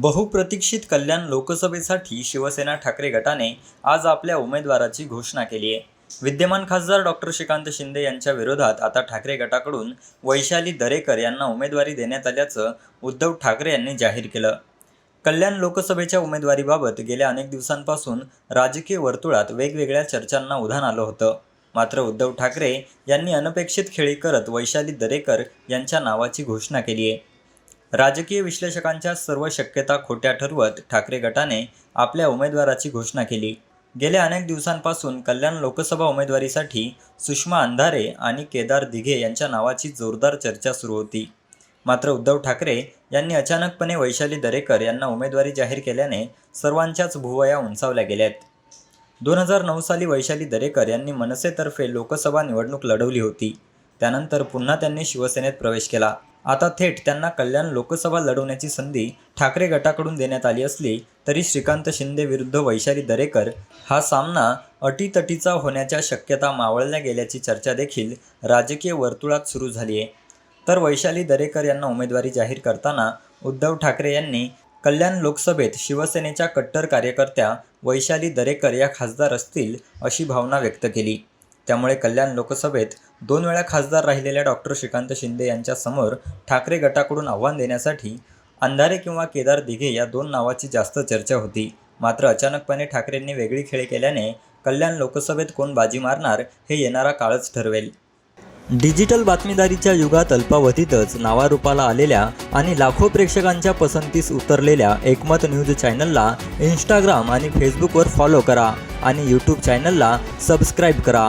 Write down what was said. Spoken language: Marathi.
बहुप्रतीक्षित कल्याण लोकसभेसाठी शिवसेना ठाकरे गटाने आज आपल्या उमेदवाराची घोषणा केली आहे. विद्यमान खासदार डॉक्टर श्रीकांत शिंदे यांच्या विरोधात आता ठाकरे गटाकडून वैशाली दरेकर यांना उमेदवारी देण्यात आल्याचं उद्धव ठाकरे यांनी जाहीर केलं. कल्याण लोकसभेच्या उमेदवारीबाबत गेल्या अनेक दिवसांपासून राजकीय वर्तुळात वेगवेगळ्या चर्चांना उधाण आलं होतं. मात्र उद्धव ठाकरे यांनी अनपेक्षित खेळी करत वैशाली दरेकर यांच्या नावाची घोषणा केली आहे. राजकीय विश्लेषकांच्या सर्व शक्यता खोट्या ठरवत ठाकरे गटाने आपल्या उमेदवाराची घोषणा केली. गेल्या अनेक दिवसांपासून कल्याण लोकसभा उमेदवारीसाठी सुषमा अंधारे आणि केदार दिघे यांच्या नावाची जोरदार चर्चा सुरू होती. मात्र उद्धव ठाकरे यांनी अचानकपणे वैशाली दरेकर यांना उमेदवारी जाहीर केल्याने सर्वांच्याच भुवया उंचावल्या गेल्यात. दोन हजार नऊ साली वैशाली दरेकर यांनी मनसेतर्फे लोकसभा निवडणूक लढवली होती. त्यानंतर पुन्हा त्यांनी शिवसेनेत प्रवेश केला. आता थेट त्यांना कल्याण लोकसभा लढवण्याची संधी ठाकरे गटाकडून देण्यात आली असली तरी श्रीकांत शिंदे विरुद्ध वैशाली दरेकर हा सामना अटीतटीचा होण्याच्या शक्यता मावळल्या गेल्याची चर्चा देखील राजकीय वर्तुळात सुरू झाली आहे. तर वैशाली दरेकर यांना उमेदवारी जाहीर करताना उद्धव ठाकरे यांनी कल्याण लोकसभेत शिवसेनेच्या कट्टर कार्यकर्त्या वैशाली दरेकर या खासदार असतील अशी भावना व्यक्त केली. त्यामुळे कल्याण लोकसभेत दोन वेळा खासदार राहिलेल्या डॉक्टर श्रीकांत शिंदे यांच्यासमोर ठाकरे गटाकडून आव्हान देण्यासाठी अंधारे किंवा केदार दिघे या दोन नावाची जास्त चर्चा होती. मात्र अचानकपणे ठाकरेंनी वेगळी खेळी केल्याने कल्याण लोकसभेत कोण बाजी मारणार हे येणारा काळच ठरवेल. डिजिटल बातमीदारीच्या युगात अल्पावधीतच नावारूपाला आलेल्या आणि लाखो प्रेक्षकांच्या पसंतीस उतरलेल्या एकमत न्यूज चॅनलला इंस्टाग्राम आणि फेसबुकवर फॉलो करा आणि यूट्यूब चॅनलला सबस्क्राईब करा.